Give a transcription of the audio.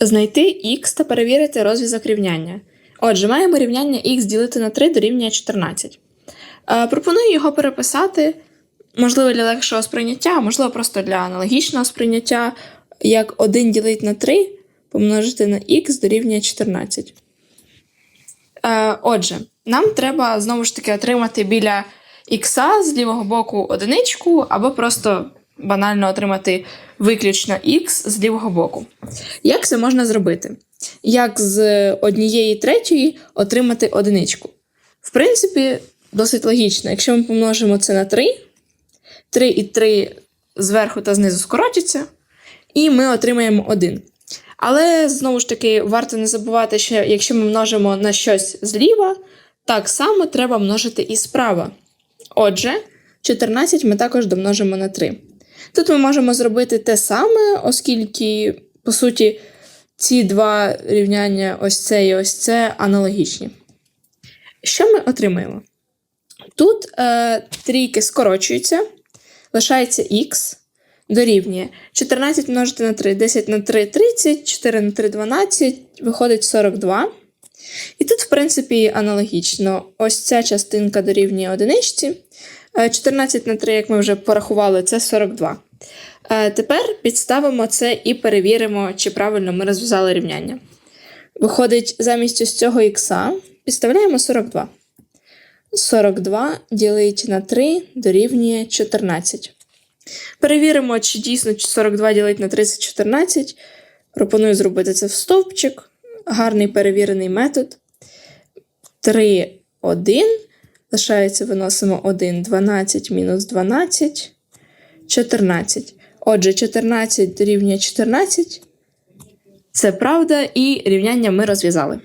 Знайти х та перевірити розв'язок рівняння. Отже, маємо рівняння х ділити на 3 дорівнює 14. Е, пропоную його переписати, можливо, для легшого сприйняття, можливо, просто для аналогічного сприйняття, як 1 ділить на 3 помножити на х дорівнює 14. Е, отже, нам треба знову ж таки отримати біля х з лівого боку одиничку, або просто банально отримати виключно х з лівого боку. Як це можна зробити? Як з однієї третьої отримати одиничку? В принципі, досить логічно. Якщо ми помножимо це на 3, 3 і 3 зверху та знизу скоротяться, і ми отримаємо 1. Але знову ж таки, варто не забувати, що якщо ми множимо на щось зліва, так само треба множити і справа. Отже, 14 ми також домножимо на 3. Тут ми можемо зробити те саме, оскільки, по суті, ці два рівняння, ось це і ось це, аналогічні. Що ми отримаємо? Тут е, трійки скорочуються, лишається х дорівнює 14 множити на 3, 10 на 3 30, 4 на 3 12, виходить 42. І тут, в принципі, аналогічно. Ось ця частинка дорівнює одиничці. Е, 14 на 3, як ми вже порахували, це 42. Е, Тепер підставимо це і перевіримо, чи правильно ми розв'язали рівняння. Виходить, замість ось цього х підставляємо 42. 42 ділить на 3 дорівнює 14. Перевіримо, чи дійсно 42 ділить на 30 14. Пропоную зробити це в стовпчик. Гарний перевірений метод. 3, 1. Лишається, виносимо 1, 12 мінус 12, 14. Отже, 14 дорівнює 14. Це правда, і рівняння ми розв'язали.